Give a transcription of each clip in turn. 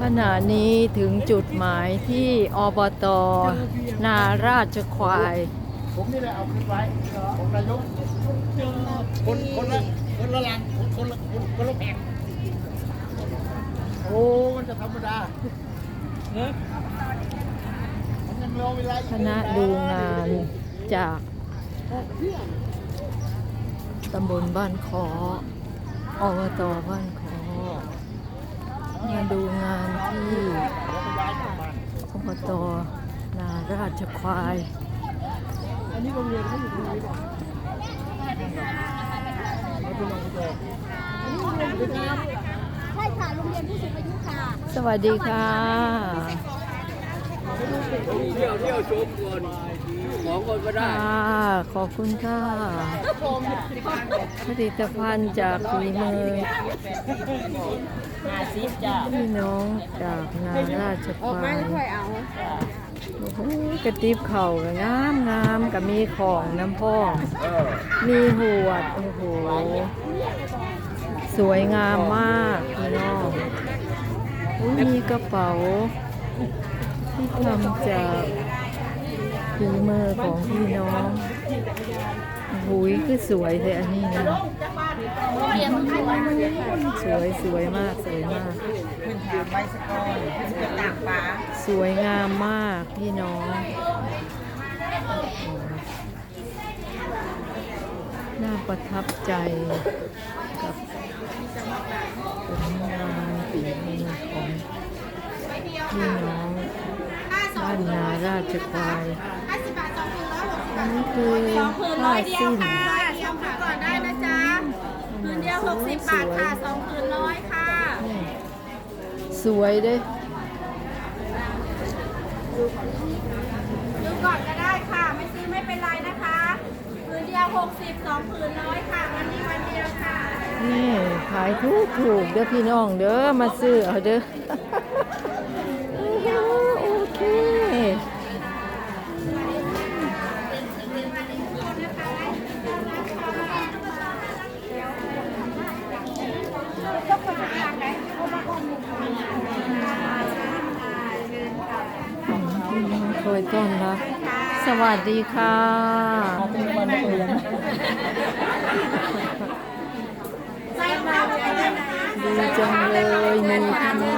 ขณะนี้ถึงจุดหมายที่อบต นาราชควาย ผมนี่แหละเอาขึ้นไว้ของนายกคนคนละคนละลังคนละคนคนละแผงโอ้มันจะธรรมดามันอเวลาอีกคณะดูงานจากตำบลบ้านคออบตบ้านคอ มาดูงานที่อบตนาราชควาย อันนี้โรงเรียนเขาอยู่ตรงนี้ป่ะเขาเป็นโรงเรียนอันนี้โรงเรียนเป็นงานใช่ค่ะโรงเรียนผู้สูงอายุค่ะ สวัสดีค่ะ เที่ยวเที่ยวชมก่อน ของคนก็ได้ค่ะขอบคุณค่ะผลิตภัณฑ์จากฝีมือพี่น้องจากนาราชควายโอ้โหกระติบเข่าก็งามงามกับมีของน้ำพ่อง เออมีหวดโอ้โห สวยงามมากพี่น้องอุ๊ยมีกระเป๋าที่ทำจาก ฝีมือของพี่น้องหุยคือสวยเลยอันนี้นะสวยสวยมากสวยมากขึ้นทางใบสกอนขึ้นตากฟ้าสวยงามมากพี่น้อง น่าประทับใจกับผลงานฝีมือของพี่น้อง บ้านนาราชควายอันนี้คือผ้าสิ้นค่ะสองผืนก่อนได้นะจ๊ะผืนเดียว60บาทค่ะสองผืนร้อยค่ะนี่สวยเด้ดูก่อนก็ได้ค่ะ ไม่ซื้อไม่เป็นไรนะคะผืนเดียว60สองผืนร้อยค่ะ วันนี้วันเดียวค่ะ นี่ขายถูกถูกๆเด้อพี่น้องเด้อมาซื้อเอาเด้อ โอ้โหโอเค เคยต้อนรับ ส วัสดีค่ะ ดีจังเลยมีคณะ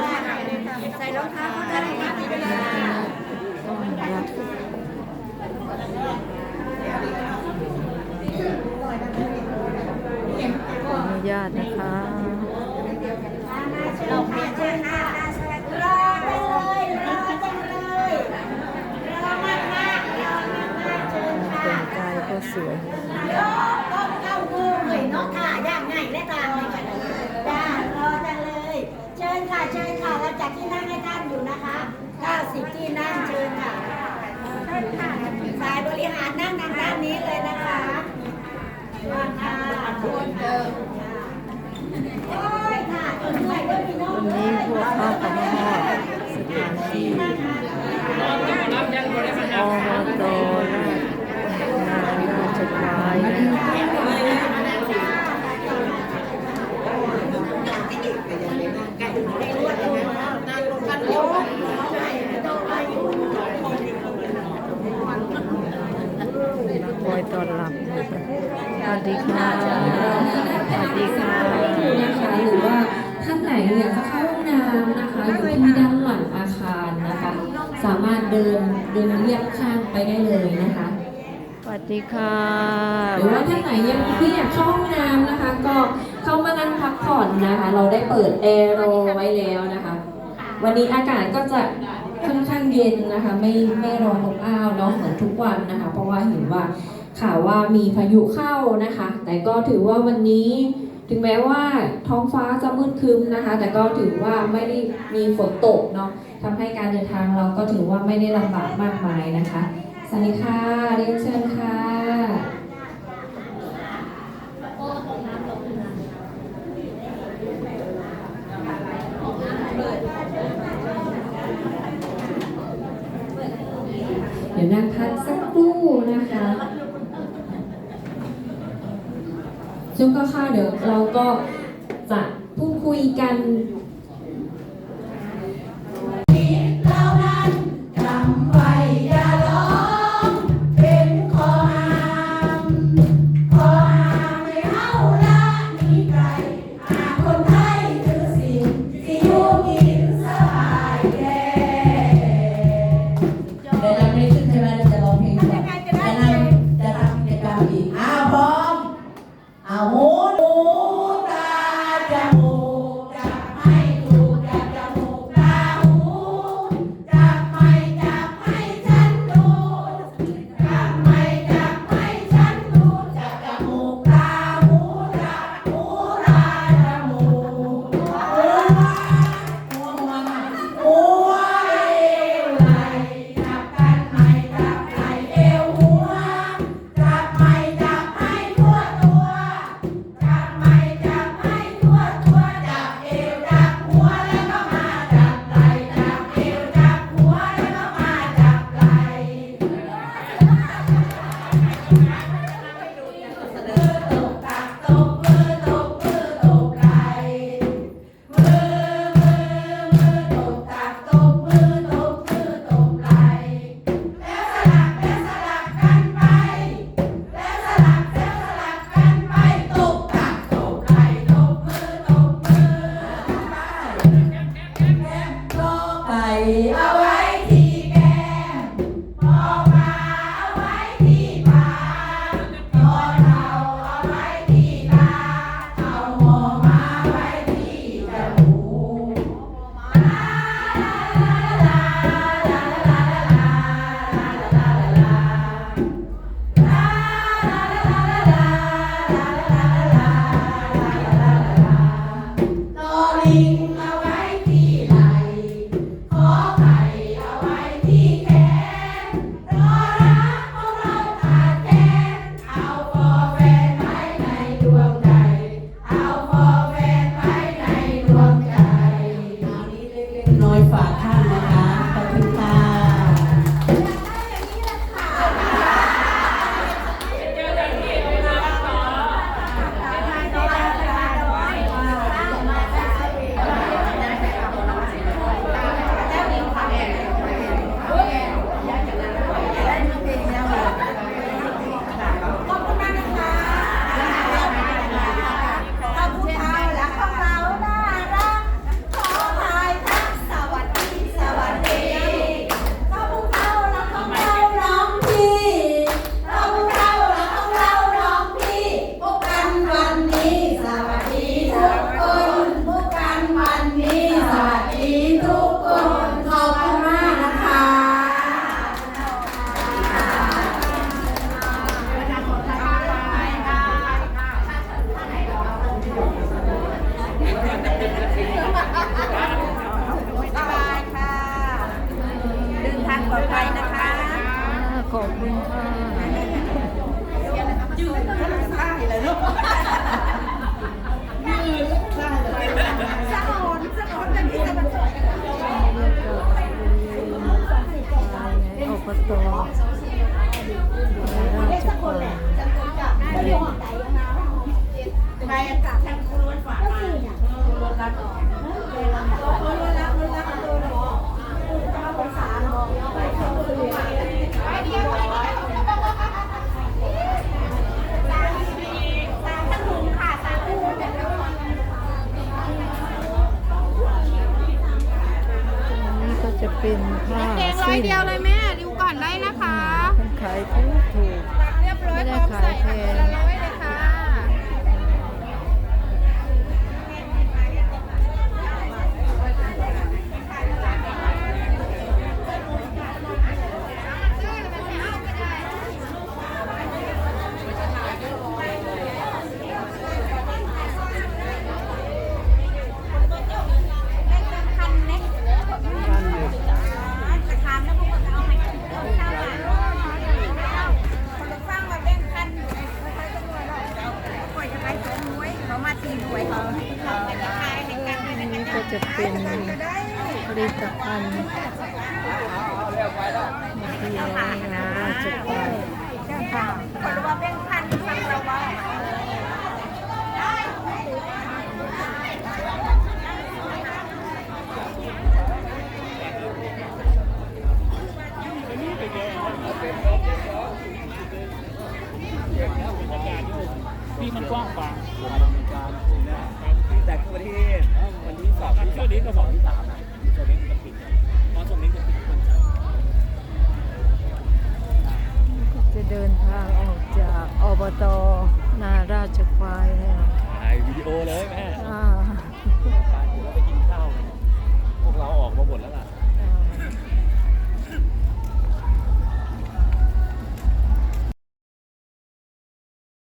ใส่รองเท้าก็ได้ค่ะไม่เป็นไร ต้อนรับขออนุญาตนะคะ เราเปลี่ยนเชิญค่ะรอเลยรอจังเลยรอมากมากรอมากมากเชิญค่ะ แต่งกายก็สวย รอก็เข้ามือเลยเนาะค่ะย่างง่ายและตามเลยค่ะจ้ารอจังเลย เชิญค่ะเชิญค่ะเราจัดที่นั่งให้ท่านอยู่นะคะ90ที่นั่งเชิญค่ะเชิญค่ะสายบริ หารนั่งทางด้านนี้เลยนะคะมาค่ะคนเดิมโอ้ยค่ะจนเหนื่อยด้วยพี่น้องวันนี้พวกเข้ากับพ่อสถานที่อบตนาราชควาย ท่านไหนอยากจะเข้าห้องน้ำนะคะอยู่ที่ด้านหลังอาคารนะคะ สามารถเดินเดินเรียบข้างไปได้เลยนะคะสวัสดีค่ะหรือว่าท่านไหนยังที่อยากเข้าห้องน้ำนะคะ ก็เข้ามานั่งพักผ่อนนะคะ เราได้เปิดแอร์โรไว้แล้วนะคะ วันนี้อากาศก็จะค่อนข้างเย็นนะคะ ไม่ไม่ร้อนอบอ้าวเนาะเหมือนทุกวันนะคะ เพราะว่าเห็นว่าข่าวว่ามีพายุเข้านะคะ แต่ก็ถือว่าวันนี้ ถึงแม้ว่าท้องฟ้าจะมืดครึ้มนะคะ แต่ก็ถือว่าไม่ได้มีฝนตกเนาะทำให้การเดินทางเราก็ถือว่าไม่ได้ลำบากมากมายนะคะสวัสดีค่ะเรียนเชิญค่ะเดี๋ยวนั่งพักสัก เดี๋ยวเราก็จะพูดคุยกัน Bye. ขอบคุณค่ะจืดใช่เลยลูกยืดใช่เลยสะออนสะออนแบบนี้จะมันสวยกันออกประตูได้สักคนแหละ เป็นผ้างเกงร้อยเดียวเลยแม่ดูก่อนได้นะคะขายถูกถูกเรียบร้อยพร้อมใส่ค่ะละร้อย นี่ก็จะเป็นผลิตภัณฑ์ที่เราจะไปที่มันกว้างกว่า ตนาราชควายเปยถ่ายวิดีโอเลยแม่อ่ปแล้วไปกินข้าวพวกเราออกมาหมดแล้วล่ะ